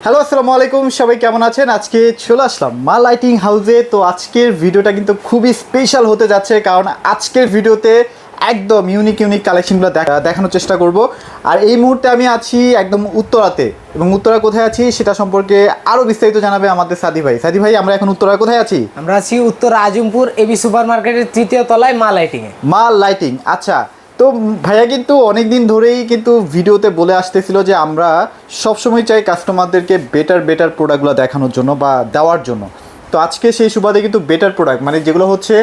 Hello আসসালামু আলাইকুম। সবাই কেমন আছেন? আজকে চলে আসলাম মা লাইটিং হাউসে তো আজকের ভিডিওটা কিন্তু খুবই স্পেশাল হতে যাচ্ছে কারণ আজকের ভিডিওতে একদম ইউনিক ইউনিক কালেকশনগুলো দেখানোর চেষ্টা করব। আর এই মুহূর্তে আমি আছি একদম উত্তরাতে। এবং উত্তরা কোথায় আছি সেটা সম্পর্কে আরও বিস্তারিত জানাবে আমাদের সাদি ভাই। সাদি ভাই আমরা এখন উত্তরা কোথায় আছি? আমরা আছি উত্তর আজমপুর এবি সুপার মার্কেটের তৃতীয় তলায় মা লাইটিংয়ে মা লাইটিং আচ্ছা। তো ভাইয়া কিন্তু অনেক দিন ধরেই কিন্তু ভিডিওতে বলে আসতেছিল যে আমরা সবসময় চাই কাস্টমারদেরকে বেটার বেটার প্রোডাক্টগুলো দেখানোর জন্য বা দেওয়ার জন্য। তো আজকে সেই সুবাদে কিন্তু বেটার প্রোডাক্ট মানে যেগুলো হচ্ছে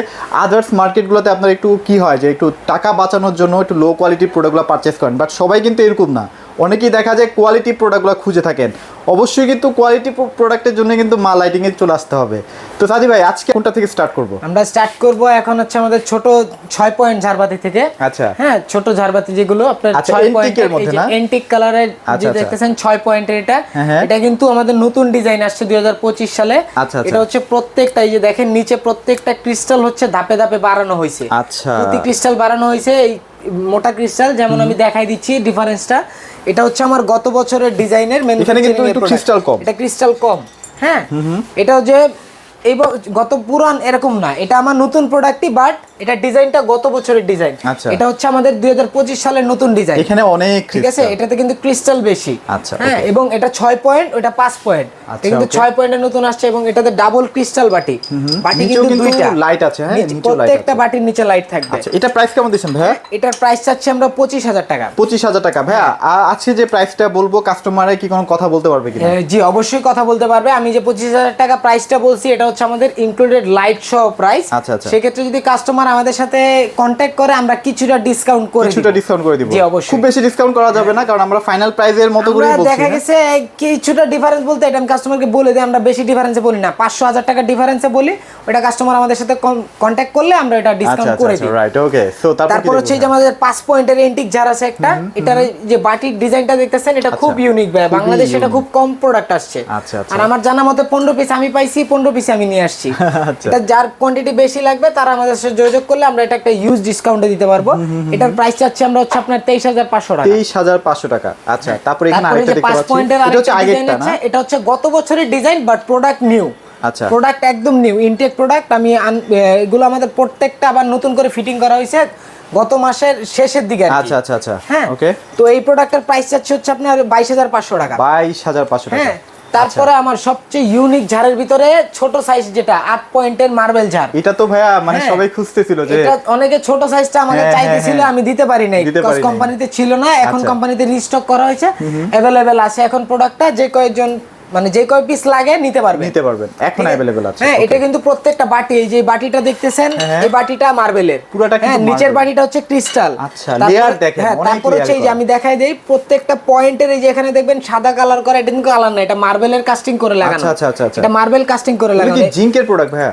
আদার্স মার্কেটগুলোতে আপনার একটু কি হয় যে একটু টাকা বাঁচানোর জন্য একটু লো কোয়ালিটির প্রোডাক্টগুলো পারচেস করেন বাট সবাই কিন্তু এরকম না। অনেকেই দেখা যায় কোয়ালিটি প্রোডাক্টগুলো খুঁজে থাকেন অবশ্যই কিন্তু কোয়ালিটি প্রোডাক্টের জন্য কিন্তু মা লাইটিংয়ে চলে আসতে হবে তো সাদি ভাই আজকে কোনটা থেকে স্টার্ট করব আমরা স্টার্ট করব এখন হচ্ছে আমাদের ছোট ছয় পয়েন্ট ঝাড়বাতি থেকে আচ্ছা হ্যাঁ ছোট ঝাড়বাতি যেগুলো আপনার আচ্ছা, ছয় পয়েন্টের মধ্যে না? এন্টিক কালারের আচ্ছা, যে আচ্ছা। দেখতেছেন ছয় পয়েন্টের এটা হ্যাঁ, হ্যাঁ। এটা কিন্তু আমাদের নতুন ডিজাইন আসছে দুই হাজার পঁচিশ সালে আচ্ছা, আচ্ছা। এটা হচ্ছে প্রত্যেকটা এই যে দেখেন নিচে প্রত্যেকটা ক্রিস্টাল হচ্ছে ধাপে ধাপে বাড়ানো হয়েছে আচ্ছা। প্রতি ক্রিস্টাল বাড়ানো হয়েছে এই মোটা ক্রিস্টাল যেমন আমি দেখাই দিচ্ছি ডিফারেন্সটা এটা হচ্ছে আমার গত বছরের ডিজাইনের এখানে কিন্তু একটু ক্রিস্টাল কম। এটা ক্রিস্টাল কম। হ্যাঁ? এটাও যে এই গত পুরান এরকম না। এটা আমার নতুন প্রোডাক্টই বাট এটা ডিজাইনটা গত বছরের ডিজাইন। আচ্ছা। এটা হচ্ছে আমাদের দুই সালের নতুন ডিজাইন। এখানে অনেক ঠিক আছে? এটাতে কিন্তু ক্রিস্টাল বেশি। আচ্ছা, হ্যাঁ এবং এটা ছয় পয়েন্ট ওটা পাঁচ পয়েন্ট আচ্ছা, কিন্তু. ছয় পয়েন্টের নতুন আসছে এবং এটাতে ডাবল ক্রিস্টাল বাটি। বাটি কিন্তু দুইটা। light আছে, হ্যাঁ, প্রত্যেকটা বাটির নিচে লাইট থাকবে। আচ্ছা এটা প্রাইস কেমন দিচ্ছেন ভাইয়া? এটার প্রাইস চাচ্ছি আমরা পঁচিশ হাজার টাকা। পঁচিশ হাজার টাকা। ভাইয়া আর আজকে যে প্রাইসটা বলব কাস্টমারে কি কোনো কথা বলতে পারবে কিনা? জি অবশ্যই কথা বলতে পারবে। আমি যে পঁচিশ হাজার টাকা প্রাইসটা বলছি এটা হচ্ছে আমাদের ইনক্লুডেড লাইট সহ প্রাইস আচ্ছা, আচ্ছা। সেক্ষেত্রে যদি কাস্টমার আমাদের সাথে কন্ট্যাক্ট করে আমরা কিছুটা ডিসকাউন্ট করে কিছুটা ডিসকাউন্ট করে দিব। জি, অবশ্যই। খুব বেশি ডিসকাউন্ট করা যাবে না কারণ আমরা ফাইনাল প্রাইজের মতো করে বলছি দেখা? গেছে কিছুটা ডিফারেন্স বলতে এটা আমি কাস্টমারকে বলে দিই আমরা বেশি ডিফারেন্সে বলি না। পাঁচশো হাজার টাকা ডিফারেন্সে বলি ওটা কাস্টমার আমাদের সাথে কন্ট্যাক্ট করলে আমরা এটা ডিসকাউন্ট আচ্ছা করে আচ্ছা দিই। রাইট ওকে সো তারপর হচ্ছে এই যে আমাদের পাঁচ পয়েন্টের এন্টিক জার আছে একটা এটার যে বাটির ডিজাইনটা দেখতেছেন এটা খুব ইউনিক ভাই। বাংলাদেশে এটা খুব কম প্রোডাক্ট আসছে। আর আমার জানা মতে পনেরো পিস আমি পাইছি পনেরো পিস আমি নিয়ে আসছি। আচ্ছা। এটা যার কোয়ান্টিটি বেশি লাগবে তারা আমাদের সাথে যোগাযোগ করলে আমরা এটা একটা ইউজ ডিসকাউন্টে দিতে পারব। এটার প্রাইস চাচ্ছি আমরা হচ্ছে আপনার তেইশ হাজার পাঁচশো টাকা। তেইশ হাজার পাঁচশো টাকা। আচ্ছা তারপর এখানে আরেকটা দেখতে পাঁচ পাচ্ছি। এটা হচ্ছে আগেরটা না? এটা হচ্ছে গত বছরের ডিজাইন বাট প্রোডাক্ট নিউ আচ্ছা। প্রোডাক্ট একদম নিউ ইনটেক প্রোডাক্ট আমি এগুলো আমাদের প্রত্যেকটা আবার নতুন করে ফিটিং করা হয়েছে গত মাসের শেষের দিকে আচ্ছা আচ্ছা আচ্ছা। হ্যাঁ। ওকে তো এই প্রোডাক্টের প্রাইস চাচ্ছে হচ্ছে আপনার বাইশ হাজার পাঁচশো টাকা। বাইশ হাজার পাঁচশো টাকা। হ্যাঁ। তারপরে আমার সবচেয়ে ইউনিক ঝাড়ের ভিতরে ছোট সাইজ যেটা আট পয়েন্টের মার্বেল ঝাড়। এটা তো ভাইয়া মানে হ্যাঁ। সবাই খুঁজতেছিল যে এটা অনেকে ছোট সাইজটা আমাকে হ্যাঁ, চাইতেছিল হ্যাঁ, আমি দিতে পারি নাই দিতে কোম্পানিতে ছিল না এখন আচ্ছা। কোম্পানিতে রিস্টক করা হয়েছে। অ্যাভেলেবেল আছে এখন প্রোডাক্টটা যে কয়েকজন মানে যে কয় পিস লাগে নিতে পারবে। নিতে পারবেন এখন অ্যাভেলেবেল আছে হ্যাঁ এটা কিন্তু প্রত্যেকটা বাটি এই যে বাটিটা দেখতেছেন হ্যাঁ। এই বাটিটা মার্বেলের। পুরোটা কিন্তু হ্যাঁ নিচের বাটিটা হচ্ছে ক্রিস্টাল। আচ্ছা, layer দেখেন, হ্যাঁ তারপর হচ্ছে এই যে আমি দেখাই দেই প্রত্যেকটা পয়েন্টের এই যে এখানে দেখবেন সাদা কালার করা এটা কিন্তু কালার না এটা মার্বেলের কাস্টিং করে লাগানো। আচ্ছা, আচ্ছা, আচ্ছা, আচ্ছা। এটা মার্বেল কাস্টিং করে এটা লাগানো। কি জিঙ্কের প্রোডাক্ট ভাইয়া?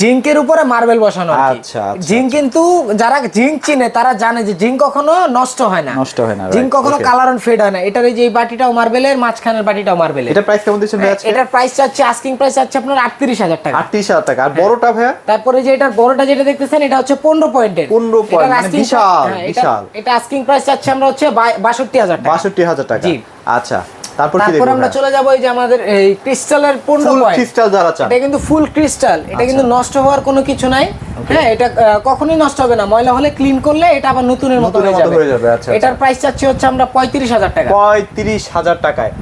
জিঙ্কের উপরে মার্বেল বসানো কি। আচ্ছা, আচ্ছা, জিঙ্ক কিন্তু যারা জিঙ্ক চিনে তারা জানে যে জিঙ্ক কখনো নষ্ট হয় না। নষ্ট হয় না, জিঙ্ক কখনো কালার অন ফেড হয় না। এটার এই যে এই বাটিটাও মার্বেলের মাঝখানের বাটিটাও মার্বেলের। এটা প্রাইস কেমন দিচ্ছেন ভাইয়া এটার প্রাইস চাচ্ছে আস্কিং প্রাইস চাচ্ছে আপনার আটত্রিশ হাজার টাকা। আটত্রিশ হাজার টাকা। আর বড়টা ভাইয়া? তারপরে যে এটার বড়টা যেটা দেখতেছেন এটা হচ্ছে পনেরো পয়েন্টের 15 point, মানে বিশাল, বিশাল। এটা আস্কিং প্রাইস চাচ্ছে আমরা হচ্ছে বাষট্টি হাজার টাকা। বাষট্টি হাজার টাকা। জি। আচ্ছা তারপর কি তারপর আমরা চলে যাব এই যে আমাদের এই ক্রিস্টালের পনেরো ফুল পয়েন্ট ক্রিস্টাল যারা চান। এটা কিন্তু ফুল ক্রিস্টাল এটা কিন্তু নষ্ট হওয়ার কোনো কিছু নাই। হ্যাঁ এটা কখনোই নষ্ট হবে না। ময়লা হলে ক্লিন করলে এটা আবার নতুনের মতো হয়ে যাবে। হয়ে যাবে, আচ্ছা, এটার আচ্ছা। প্রাইস চাচ্ছি হচ্ছে আমরা পঁয়ত্রিশ হাজার টাকা। পঁয়ত্রিশ হাজার টাকায়।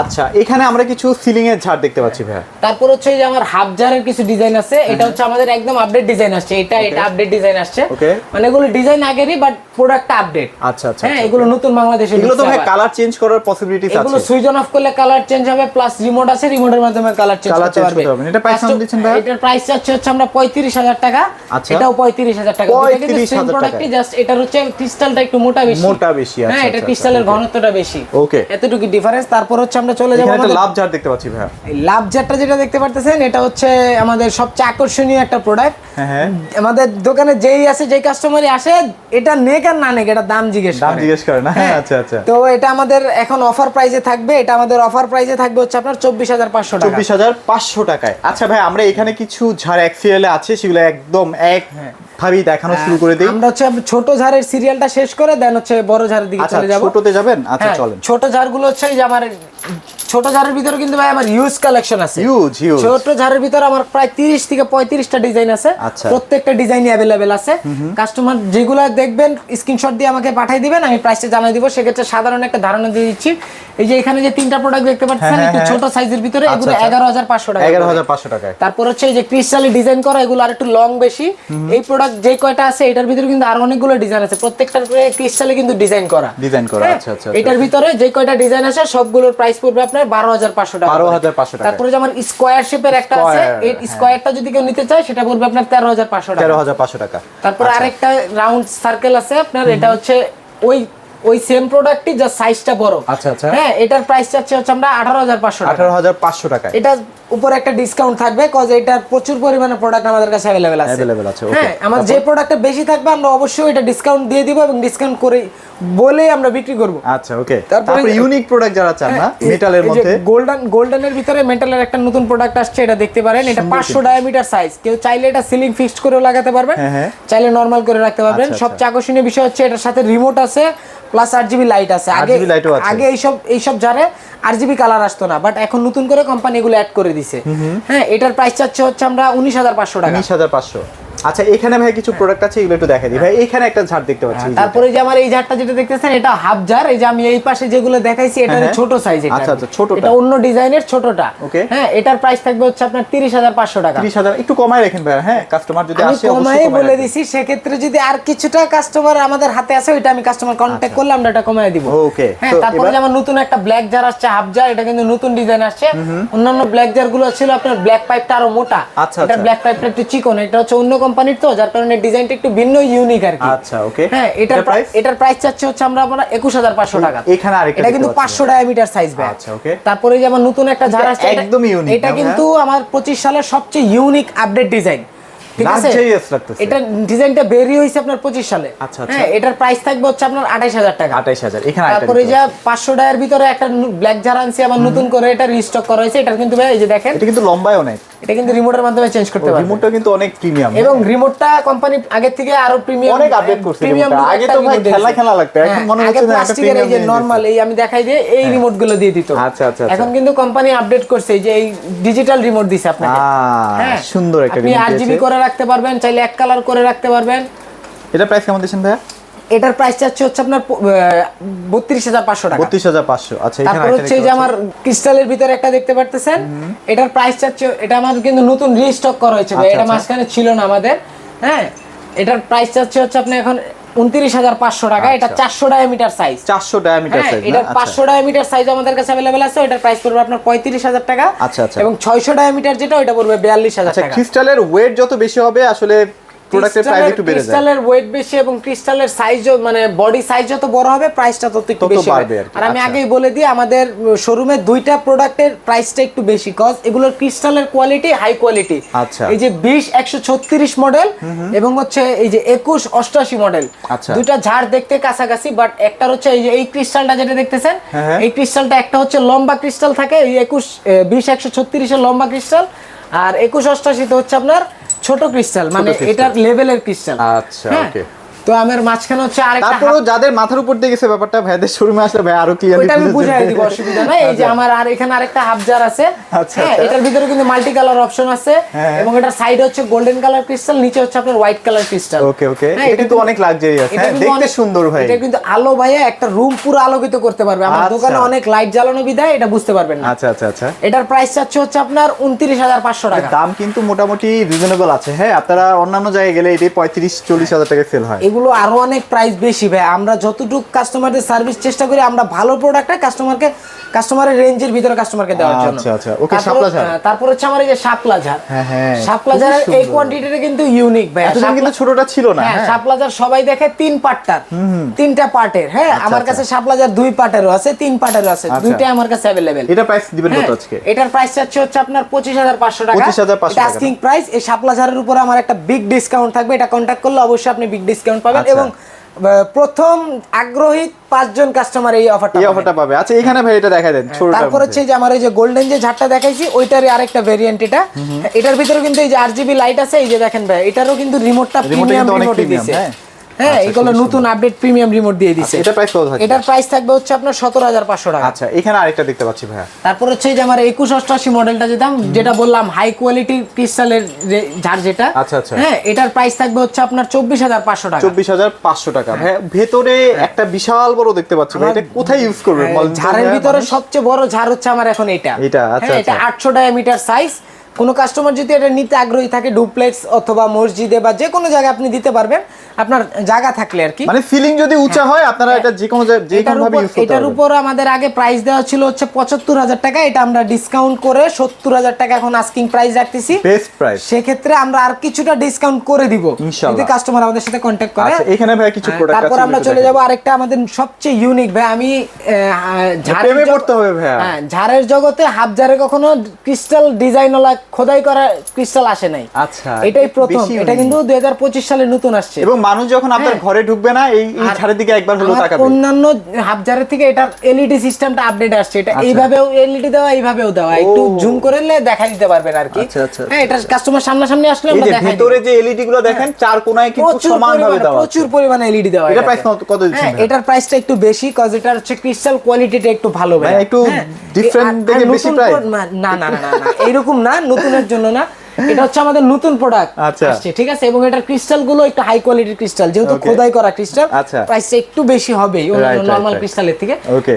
আচ্ছা এখানে আমরা কিছু সিলিং এর ছাড় দেখতে পাচ্ছি ভাইয়া। তারপর হচ্ছে এই যে আমার হাফ জারের কিছু ডিজাইন আছে। এটা হচ্ছে আমাদের একদম আপডেট ডিজাইন আসছে। এটা এটা আপডেট ডিজাইন আসছে। Okay. মানে এগুলো ডিজাইন আগেরই বাট প্রোডাক্টটা আপডেট আচ্ছা আচ্ছা হ্যাঁ এগুলো নতুন বাংলাদেশে এগুলো তো ভাই কালার চেঞ্জ করার পসিবিলিটিস এগুলো সুইচ অন অফ করলে কালার চেঞ্জ হবে প্লাস রিমোট আছে রিমোটের মাধ্যমে কালার চেঞ্জ করতে পারবে। এটা price কেমন দিচ্ছেন ভাই? এটার প্রাইস চাচ্ছে হচ্ছে আমরা 35000 টাকা। আচ্ছা। এটাও 35000 টাকা। দুইটা কিন্তু 35,000 সেম প্রোডাক্টই জাস্ট এটার হচ্ছে ক্রিস্টালটা একটু মোটা বেশি। মোটা বেশি, আচ্ছা, হ্যাঁ এটা আচ্ছা, ক্রিস্টালের আচ্ছা, ঘনত্বটা বেশি। ওকে এতটুকু ডিফারেন্স তারপর হচ্ছে আমরা চলে যাব এখানে একটা লাভ ঝাড় দেখতে পাচ্ছি এই লাভ জারটা যেটা দেখতে পারতেছেন এটা হচ্ছে আমাদের সবচেয়ে আকর্ষণীয় একটা প্রোডাক্ট হ্যাঁ হ্যাঁ। আমাদের দোকানে যেই আসে যেই কাস্টমারই আসে এটা নেক আর না নেক এটা দাম জিজ্ঞেস দাম জিজ্ঞেস করে না? হ্যাঁ। আচ্ছা আচ্ছা। তো এটা আমাদের এখন অফার প্রাইসে থাকবে এটা আমাদের অফার প্রাইসে থাকবে হচ্ছে আপনার চব্বিশ হাজার পাঁচশো টাকা। চব্বিশ হাজার পাঁচশো টাকায়। আচ্ছা ভাই আমরা এখানে কিছু ঝাড় এক্সিএল আছে সেগুলো একদম এক ভাবেই দেখানো শুরু করে দিই। আমরা হচ্ছে ছোট ঝাড়ের সিরিয়ালটা শেষ করে দেন হচ্ছে বড় ঝাড়ের দিকে আচ্ছা চলে যাব। ছোটতে যাবেন? আচ্ছা হ্যাঁ, চলেন। ছোট ঝাড়গুলো হচ্ছে এই যে আমার ছোট ঝাড়ের ভিতরে কিন্তু ভাই আমার ইউজ কালেকশন আছে। হিউজ হিউজ ছোট ঝাড়ের ভিতরে আমার প্রায় তিরিশ থেকে পঁয়ত্রিশটা ডিজাইন আছে। আচ্ছা। প্রত্যেকটা ডিজাইনই অ্যাভেলেবেল আছে। কাস্টমার যেগুলো দেখবেন স্ক্রিনশট দিয়ে আমাকে পাঠিয়ে দিবেন আমি প্রাইসটা জানাই দিব। সেক্ষেত্রে সাধারণ একটা ধারণা দিয়ে দিচ্ছি। এই যে এখানে যে তিনটা প্রোডাক্ট দেখতে পাচ্ছেন হ্যাঁ, একটু হ্যাঁ, ছোট সাইজের ভিতরে আচ্ছা, এগুলো আচ্ছা। এগারো হাজার পাঁচশো টাকা এগারো হাজার তারপর হচ্ছে এই যে ক্রিস্টালি ডিজাইন করা এগুলো আর একটু লং বেশি। এই প্রোডাক্ট যে কয়টা আছে এটার ভিতরে কিন্তু আরও অনেকগুলো ডিজাইন আছে। প্রত্যেকটার ক্রিস্টালে কিন্তু ডিজাইন করা। ডিজাইন করা হ্যাঁ, আচ্ছা আচ্ছা এটার ভিতরে যে কয়টা ডিজাইন আছে সবগুলোর প্রাইস পড়বে আপনার বারো হাজার পাঁচশো টাকা বারো হাজার পাঁচশো টাকা। তারপরে যেমন স্কোয়ার শেপের একটা আছে এই। স্কোয়ারটা যদি কেউ নিতে চায় সেটা পড়বে আপনার তেরো হাজার পাঁচশো তেরো টাকা হাজার পাঁচশো টাকা। তারপর আরেকটা রাউন্ড সার্কেল আছে আপনার এটা হচ্ছে ওই ওই সেম প্রোডাক্টই যা সাইজটা বড়। আচ্ছা, আচ্ছা। হ্যাঁ এটার প্রাইস চাচ্ছে হচ্ছে আমরা আঠারো হাজার পাঁচশো আঠারো হাজার পাঁচশো টাকা এটা উপরে একটা ডিসকাউন্ট থাকবে কজ এটার প্রচুর পরিমাণে প্রোডাক্ট আমাদের কাছে অ্যাভেলেবেল আছে। Available আছে, okay. হ্যাঁ আমার যে প্রোডাক্টটা বেশি থাকবে আমরা অবশ্যই এটা ডিসকাউন্ট দিয়ে দিব এবং ডিসকাউন্ট করে বলেই আমরা বিক্রি করব। আচ্ছা ওকে তারপরে- ইউনিক প্রোডাক্ট যারা চান না মেটালের মধ্যে? গোল্ডেন গোল্ডেনের ভিতরে মেটালের একটা নতুন প্রোডাক্ট আসছে এটা দেখতে পারেন। এটা পাঁচশো ডায়ামিটার সাইজ কেউ চাইলে এটা সিলিং ফিক্সড করেও লাগাতে পারবেন। হ্যাঁ, হ্যাঁ। চাইলে নরমাল করে রাখতে পারবেন। আচ্ছা, সবচেয়ে আকর্ষণীয় বিষয় হচ্ছে এটার সাথে রিমোট আছে প্লাস আট জিবি লাইট আছে। আগে 8GB লাইটও আছে। আগে এইসব এইসব জারে আর জিবি কালার আসতো না বাট এখন নতুন করে কোম্পানি এগুলো অ্যাড করে দিছে। হ্যাঁ এটার প্রাইস চাচ্ছে হচ্ছে আমরা উনিশ হাজার পাঁচশো টাকা। উনিশ হাজার পাঁচশো। আচ্ছা এখানে ভাই কিছু প্রোডাক্ট আছে এগুলো একটু দেখাই দিই। ভাই এখানে একটা ঝাড় দেখতে পাচ্ছি তারপরে যে আমার এই জারটা যেটা দেখতেছেন এটা হাফ জার এই যে আমি এই পাশে যেগুলো দেখাইছি এটা হ্যাঁ, ছোট সাইজ এটা। আচ্ছা, আচ্ছা, ছোটটা। এটা অন্য ডিজাইনের ছোটটা। Okay. হ্যাঁ এটার প্রাইস থাকবে হচ্ছে আপনার তিরিশ হাজার পাঁচশো টাকা। তিরিশ হাজার একটু কমায় রাখেন ভাই হ্যাঁ কাস্টমার যদি আসে কমাই অবশ্যই কমায় বলে। দিছি সেক্ষেত্রে যদি আর কিছুটা কাস্টমার আমাদের হাতে আছে ওইটা আমি কাস্টমার কন্ট্যাক্ট করলে আমরা এটা কমাই দিব। ওকে হ্যাঁ তারপরে এবার- যেমন নতুন একটা ব্ল্যাক জার আসছে হাফ জার এটা কিন্তু নতুন ডিজাইন আসছে। অন্যান্য ব্ল্যাক জারগুলো ছিল আপনার ব্ল্যাক পাইপটা আরও মোটা। আচ্ছা, এটা আচ্ছা। ব্ল্যাক পাইপটা একটু চিকন এটা হচ্ছে অন্য কোম্পানির তো যার কারণে ডিজাইনটা একটু ভিন্ন ইউনিক আর কি। আচ্ছা ওকে হ্যাঁ এটার প্রাইস এটার প্রাইস চাচ্ছে হচ্ছে আমরা আমরা হাজার পাঁচশো টাকা। এখানে আরেকটা এটা কিন্তু পাচ্ছি। পাঁচশো ডায়ামিটার সাইজ ব্যাগ। আচ্ছা, okay. তারপরে যেমন নতুন একটা ঝাড় আসছে এটা- একদমই এটা কিন্তু আমার পঁচিশ সালের সবচেয়ে ইউনিক আপডেট ডিজাইন ঠিক আছে? এটা ডিজাইনটা বেরিয়ে হয়েছে আপনার পঁচিশ সালে। আচ্ছা। হ্যাঁ এটার প্রাইস থাকবে হচ্ছে আপনার আঠাইশ হাজার টাকা। আঠাইশ হাজার এখানে তারপরে দেখতে যে পাঁচশো ডায়ের ভিতরে একটা ব্ল্যাক আনছি আবার নতুন করে এটা রিস্টক করা হয়েছে এটা কিন্তু ভাই এই যে দেখেন। এটা কিন্তু লম্বায় অনেক এটা কিন্তু রিমোটের মাধ্যমে চেঞ্জ করতে পারবেন রিমোটটা কিন্তু অনেক প্রিমিয়াম এবং রিমোটটা কোম্পানি আগে থেকে আরও প্রিমিয়াম অনেক update করছে remote-টা। আগে তো ভাই খেলা খেলা লাগতো, এখন মনে হচ্ছে যে একটা প্লাস্টিকের এই যে নরমাল এই আমি দেখাই দিয়ে এই রিমোটগুলো দিয়ে দিত। আচ্ছা, আচ্ছা, আচ্ছা। এখন কিন্তু কোম্পানি আপডেট করছে এই যে এই ডিজিটাল রিমোট দিছে আপনাকে। হ্যাঁ। সুন্দর একটা আপনি remote আরজিবি। করে রাখতে পারবেন চাইলে এক কালার করে রাখতে পারবেন। এটা প্রাইস কেমন দিচ্ছেন ভাইয়া? এটার প্রাইস চাচ্ছে হচ্ছে আপনার বত্রিশ হাজার পাঁচশো টাকা। বত্রিশ হাজার পাঁচশো আচ্ছা এখানে তারপর হচ্ছে যে আমার ক্রিস্টালের ভিতরে একটা দেখতে পারতেছেন এটার প্রাইস চাচ্ছে এটা আমার কিন্তু নতুন রিস্টক করা হয়েছে ভাই আচ্ছা, এটা আচ্ছা। মাঝখানে ছিল না আমাদের হ্যাঁ? এটার প্রাইস চাচ্ছে হচ্ছে আপনি এখন উনত্রিশ হাজার পাঁচশো টাকা এটা আচ্ছা। চারশো ডায়ামিটার সাইজ চারশো ডায়ামিটার হ্যাঁ সাইজ এটার পাঁচশো ডায়ামিটার সাইজ আমাদের কাছে অ্যাভেলেবেল আছে এটার প্রাইস পড়বে আপনার পঁয়ত্রিশ হাজার টাকা আচ্ছা, আচ্ছা। এবং ছয়শো ডায়ামিটার যেটা ওইটা পড়বে বিয়াল্লিশ হাজার টাকা। ক্রিস্টালের ওয়েট যত বেশি হবে আসলে প্রোডাক্টের প্রাইস একটু বেড়ে যায় ক্রিস্টালের ওয়েট বেশি এবং ক্রিস্টালের সাইজ মানে বডি সাইজ যত বড় হবে প্রাইসটা তত একটু বেশি বাড়বে আর আমি আচ্ছা। আগেই বলে দিই আমাদের শোরুমে দুইটা প্রোডাক্টের প্রাইসটা একটু বেশি কজ এগুলোর ক্রিস্টালের কোয়ালিটি হাই কোয়ালিটি আচ্ছা। এই যে বিশ একশো ছত্রিশ মডেল এবং হচ্ছে এই যে একুশ অষ্টাশি মডেল। দুইটা ঝাড় দেখতে কাছাকাছি বাট একটার হচ্ছে এই যে এই ক্রিস্টালটা যেটা দেখতেছেন হ্যাঁ, হ্যাঁ। এই ক্রিস্টালটা একটা হচ্ছে লম্বা ক্রিস্টাল থাকে এই একুশ বিশ একশো ছত্রিশের লম্বা ক্রিস্টাল আর একুশ অষ্টাশিতে হচ্ছে আপনার ছোট ক্রিস্টাল মানে এটা এটার লেভেলের ক্রিস্টাল আচ্ছা, হ্যাঁ? তো আমার মাঝখানে হচ্ছে আরেকটা তারপরও যাদের মাথার উপর দিয়ে গেছে ব্যাপারটা ভাইদের শোরুমে আসলে ভাই আরও ক্লিয়ার ওইটা আমি বুঝাই দিব অসুবিধা নাই। এই যে আমার আর এখানে আরেকটা হাফজার আছে। আচ্ছা, হ্যাঁ আচ্ছা। এটার ভিতরে কিন্তু মাল্টি কালার অপশন আছে। হ্যাঁ। এবং এটার সাইড হচ্ছে গোল্ডেন কালার ক্রিস্টাল নিচে হচ্ছে আপনার white colour crystal okay okay এটা কিন্তু অনেক লাক্সারিয়াস হ্যাঁ দেখতে সুন্দর ভাই। এটা কিন্তু আলো ভাইয়া একটা রুম পুরো আলোকিত করতে পারবে। আমার আচ্ছা। দোকানে অনেক লাইট জ্বালানো বিধায় এটা বুঝতে পারবেন না। আচ্ছা আচ্ছা আচ্ছা। এটার প্রাইস চাচ্ছে হচ্ছে আপনার উনত্রিশ হাজার পাঁচশো টাকা। দাম কিন্তু মোটামুটি রিজনেবল আছে। হ্যাঁ আপনারা অন্যান্য জায়গায় গেলে এটি পঁয়ত্রিশ চল্লিশ হাজার টাকায় সেল হয়। এগুলো আরও অনেক প্রাইস বেশি ভাই আমরা যতটুকু কাস্টমারদের সার্ভিস চেষ্টা করি আমরা ভালো প্রোডাক্টটা কাস্টমারকে কাস্টমারের রেঞ্জের ভিতরে কাস্টমারকে দেওয়ার জন্য আচ্ছা, আচ্ছা। ওকে, শাপলা। হ্যাঁ, তারপর হচ্ছে আমার এই যে শাপলা ঝাড় হ্যাঁ, হ্যাঁ। শাপলা ঝাড়ের এই। কোয়ান্টিটিটা কিন্তু ইউনিক ভাই এতদিন কিন্তু ছোটটা ছিল না হ্যাঁ হ্যাঁ শাপলা ঝাড় সবাই দেখে তিন পার্টটার তিনটা পার্টের হ্যাঁ আমার আচ্ছা। কাছে শাপলা ঝাড় দুই পার্টেরও আছে তিন পার্টেরও আছে আচ্ছা। দুইটাই আমার কাছে অ্যাভেলেবেল এটা প্রাইস দিবেন কত আজকে এটার প্রাইস চাচ্ছে হচ্ছে আপনার পঁচিশ হাজার পাঁচশো টাকা 25,500 টাকা। আস্কিং প্রাইস এই শাপলা ঝাড়ের উপরে আমার একটা বিগ ডিসকাউন্ট থাকবে এটা কন্ট্যাক্ট করলে অবশ্যই আপনি বিগ ডিসকাউন্ট পাবেন আচ্ছা। এবং প্রথম আগ্রহী পাঁচজন কাস্টমার এই অফারটা এই অফারটা পাবে। আচ্ছা এখানে ভাই এটা দেখা দেন ছোটটা তারপর হচ্ছে যে আমার এই যে গোল্ডেন যে ঝাড়টা দেখাইছি ওইটারই আরেকটা ভেরিয়েন্ট এটা। এটার ভিতরে কিন্তু এই যে আরজিবি লাইট আছে এই যে দেখেন ভাই এটারও কিন্তু রিমোটটা প্রিমিয়াম রিমোট দিয়েছে হ্যাঁ। হ্যাঁ আচ্ছা, এগুলো নতুন আপডেট প্রিমিয়াম রিমোট দিয়ে দিছে। এটা প্রাইস কত থাকে এটার প্রাইস থাকবে হচ্ছে আপনার সতেরো হাজার পাঁচশো টাকা। আচ্ছা এখানে আরেকটা দেখতে পাচ্ছি ভাইয়া। তারপর হচ্ছে এই যে আমার একুশ অষ্টআশি মডেলটা যেতাম যেটা বললাম হাই কোয়ালিটি ক্রিস্টালের ঝাড় যেটা আচ্ছা, আচ্ছা। হ্যাঁ এটার প্রাইস থাকবে হচ্ছে আপনার চব্বিশ হাজার পাঁচশো টাকা। চব্বিশ হাজার পাঁচশো টাকা। ভাইয়া ভেতরে একটা বিশাল বড় দেখতে পাচ্ছি ভাই এটা কোথায় ইউজ করবে হ্যাঁ, ঝাড়ের ভিতরে সবচেয়ে বড় ঝাড় হচ্ছে আমার এখন এটা। এটা, আচ্ছা, হ্যাঁ, এটা আচ্ছা। আটশো ডায়ামিটার সাইজ কোনো কাস্টমার যদি এটা নিতে আগ্রহী থাকে ডুপ্লেক্স অথবা মসজিদে বা যে কোনো জায়গায় আপনি দিতে পারবেন আপনার জায়গা থাকলে আর কি। মানে ফিলিং যদি উঁচা হয়। আপনারা এটা যে কোনো যে কোনো ভাবে উপর ইউজ করতে এটার উপর আমাদের আগে প্রাইস দেওয়া ছিল হচ্ছে পঁচাত্তর হাজার টাকা এটা আমরা ডিসকাউন্ট করে সত্তর হাজার টাকা এখন আস্কিং প্রাইস রাখতেছি। বেস্ট প্রাইস সেক্ষেত্রে আমরা আর কিছুটা ডিসকাউন্ট করে দিব। ইনশাআল্লাহ। যদি কাস্টমার আমাদের সাথে কন্ট্যাক্ট করে। আচ্ছা এখানে ভাই কিছু হ্যাঁ, প্রোডাক্ট তারপর আমরা চলে যাব আরেকটা আমাদের সবচেয়ে ইউনিক ভাই আমি ঝাড়ের পড়তে হবে ভাইয়া। হ্যাঁ ঝাড়ের জগতে হাফ ঝাড়ে কখনো ক্রিস্টাল ডিজাইন ডিজাইনওয়ালা খোদাই করা ক্রিস্টাল আসে নাই। আচ্ছা, এটাই প্রথম। এটা কিন্তু দুই হাজার পঁচিশ সালে নতুন আসছে। এবং মানুষ যখন আপনার হ্যাঁ। ঘরে ঢুকবে না এই ছাড়ের দিকে একবার হলো তাকাবে। অন্যান্য হাফজারের থেকে এটার এলইডি সিস্টেমটা আপডেট আসছে। এটা আচ্ছা। এইভাবেও এলইডি দেওয়া এইভাবেও দেওয়া। একটু জুম করলে দেখা দিতে পারবেন আর কি। আচ্ছা, আচ্ছা, হ্যাঁ এটা কাস্টমার সামনাসামনি আসলে আমরা দেখাই। ভেতরে যে এলইডি গুলো দেখেন চার কোনায় কিন্তু প্রচুর সমান ভাবে পরিমাণে দেওয়া প্রচুর পরিমাণে এলইডি দেওয়া এটা price কত- দিচ্ছেন হ্যাঁ, এটার প্রাইসটা একটু বেশি কজ এটা হচ্ছে ক্রিস্টাল কোয়ালিটিটা একটু ভালো ভাই, একটু different দেখে বেশি price? না না না না। এইরকম না নতুনের জন্য না এটা হচ্ছে আমাদের নতুন প্রোডাক্ট আচ্ছা। আসছে ঠিক আছে এবং এটার ক্রিস্টালগুলো একটু হাই কোয়ালিটির ক্রিস্টাল যেহেতু খোদাই করা ক্রিস্টাল আচ্ছা। প্রাইসটা একটু বেশি right, নর্মাল ক্রিস্টালের থেকে.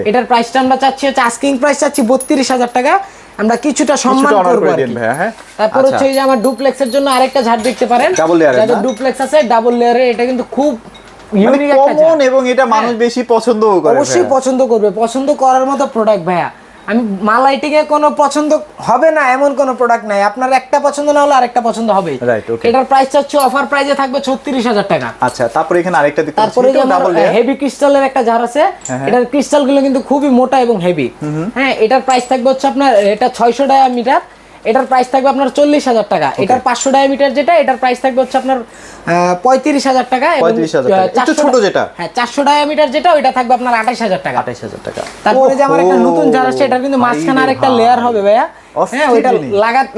এটার প্রাইসটা আমরা চাচ্ছি হচ্ছে আস্কিং প্রাইস চাচ্ছি বত্রিশ হাজার টাকা আমরা কিছুটা সম্মান করব। হ্যাঁ? তারপর আচ্ছা। হচ্ছে এই যে আমার ডুপ্লেক্সের জন্য আরেকটা ঝাড় দেখতে পারেন layer এর ডুপ্লেক্স আছে ডাবল লেয়ারে এটা কিন্তু খুব মানে ইউনিক একটা কমন এবং এটা মানুষ বেশি পছন্দও করে অবশ্যই পছন্দ করবে পছন্দ করার মতো প্রোডাক্ট ভাইয়া আমি মালাইটিকে কোনো পছন্দ হবে না এমন কোনো প্রোডাক্ট নাই। আপনার একটা পছন্দ না হলে আরেকটা পছন্দ হবে. এটার প্রাইস হচ্ছে অফার প্রাইসে থাকবে ছত্রিশ হাজার টাকা। আচ্ছা তারপরে এখানে আরেকটা দেখতে তারপরে হেভি ক্রিস্টালের একটা জার আছে হ্যাঁ, হ্যাঁ। এটার ক্রিস্টালগুলো কিন্তু খুবই মোটা এবং হেভি হ্যাঁ এটার প্রাইস থাকবে হচ্ছে আপনার এটা ছয়শো ডায়ামিটার এটার প্রাইস থাকবে আপনার চল্লিশ হাজার টাকা। এটার পাঁচশো ডায়ামিটার যেটা এটার প্রাইস থাকবে হচ্ছে আপনার পঁয়ত্রিশ হাজার টাকা এবং, 35,000 টাকা। একটু ছোট যেটা? হ্যাঁ চারশো ডায়ামিটার যেটা ওইটা থাকবে আপনার আঠাশ হাজার টাকা। আঠাইশ হাজার টাকা। তারপরে যে আমার একটা নতুন ঝাড় আসছে এটার কিন্তু মাঝখানে আর একটা লেয়ার হবে ভাইয়া। হ্যাঁ ওইটা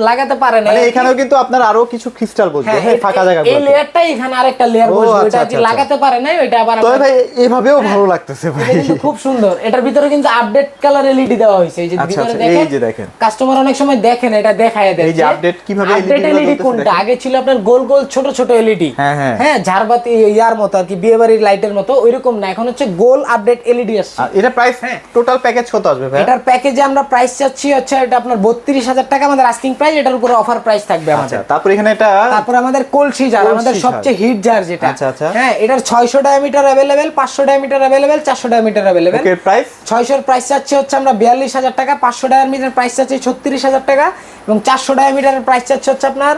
লাগাতে পারে না এখানেও কিন্তু আপনার আরও কিছু ক্রিস্টাল বসবে। হ্যাঁ, ফাঁকা জায়গা এই লেয়ারটাই এখানে আরেকটা লেয়ার বসবে ওইটা আর কি লাগাতে পারে নাই? ওইটা আবার তবে ভাই এভাবেও ভালো লাগতেছে ভাই। কিন্তু খুব সুন্দর। এটার ভিতরে কিন্তু আপডেট কালার এলইডি দেওয়া হয়েছে। এই যে ভিতরে এই যে দেখেন। কাস্টমার অনেক সময় দেখেন এটা দেখায় দেয় এই যে update কীভাবে আপডেট এলইডি কোনটা? আগে ছিল আপনার গোল গোল ছোট ছোট এলইডি হ্যাঁ, হ্যাঁ। হ্যাঁ ঝাড়বাতি ইয়ার মতো আর কি বিয়ে বাড়ির লাইটের মতো ওইরকম না। এখন হচ্ছে গোল আপডেট এলইডি আসছে। এটা প্রাইস। টোটাল প্যাকেজ কত আসবে ভাই? এটার প্যাকেজে আমরা প্রাইস চাচ্ছি হচ্ছে এটা আপনার বত্রিশ হাজার টাকা আমাদের আস্কিং প্রাইস এটার উপরে অফার প্রাইস থাকবে আচ্ছা আমাদের। তারপর এখানে এটা তারপর আমাদের কলসি জার আমাদের সবচেয়ে হিট জার যেটা। আচ্ছা, আচ্ছা। হ্যাঁ এটার ছয়শো ডায়ামিটার অ্যাভেলেবেল পাঁচশো ডায়ামিটার অ্যাভেলেবেল চারশো ডায়ামিটার অ্যাভেলেবেল প্রাইস ছয়শোর প্রাইস চাচ্ছে হচ্ছে আমরা বিয়াল্লিশ হাজার টাকা পাঁচশো ডায়ামিটার প্রাইস চাচ্ছি ছত্রিশ হাজার টাকা এবং চারশো ডায়ামিটারের প্রাইস চাচ্ছে হচ্ছে আপনার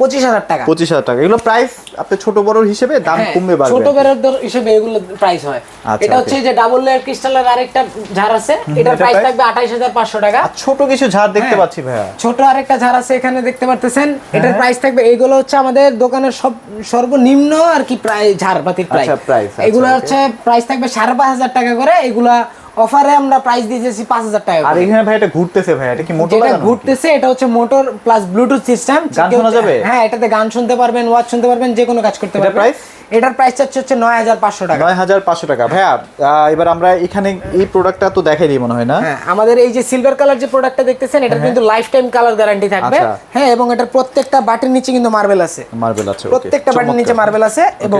পঁচিশ হাজার টাকা। পঁচিশ হাজার টাকা। এগুলো প্রাইস আপনি ছোট বড় হিসেবে দাম হ্যাঁ, কমবে বাড়বে। ছোট দর হিসেবে এগুলো প্রাইস হয়। আচ্ছা, এটা হচ্ছে যে ডাবল লেয়ার ক্রিস্টালের আরেকটা ঝাড় আছে। এটার এটার প্রাইস থাকবে আঠাইশ হাজার পাঁচশো টাকা। ছোট কিছু ঝাড় দেখতে হ্যাঁ। পাচ্ছি ভাইয়া। ছোট আরেকটা ঝাড় আছে এখানে দেখতে পারতেছেন। এটার হ্যাঁ। প্রাইস থাকবে এইগুলো হচ্ছে আমাদের দোকানের সব সর্বনিম্ন আর কি প্রায় ঝাড় বাতির প্রাইস আচ্ছা, আচ্ছা, এগুলো হচ্ছে প্রাইস থাকবে সাড়ে পাঁচ হাজার টাকা করে। এগুলা অফারে আমরা প্রাইস দিয়েছি পাঁচ হাজার টাকা আর। এখানে ভাই এটা ঘুরতেছে ভাই এটা কি মোটর যেটা ঘুরতেছে এটা হচ্ছে মোটর প্লাস ব্লুটুথ সিস্টেম গান শোনা যাবে? হ্যাঁ এটাতে গান শুনতে পারবেন ওয়াচ শুনতে পারবেন যে কোনো কাজ করতে এটার পারবেন। price? এটার প্রাইস চাচ্ছে হচ্ছে নয় হাজার পাঁচশো টাকা। নয় হাজার পাঁচশো টাকা। ভাইয়া এবার আমরা এখানে এই প্রোডাক্টটা তো দেখাই দিই মনে হয় না? হ্যাঁ আমাদের এই যে সিলভার কালার যে প্রোডাক্টটা দেখতেছেন এটা কিন্তু লাইফ টাইম কালার গ্যারান্টি থাকবে। আচ্ছা। হ্যাঁ এবং এটার প্রত্যেকটা বাটির নিচে কিন্তু মার্বেল আছে। মার্বেল আছে প্রত্যেকটা বাটির নিচে মার্বেল আছে এবং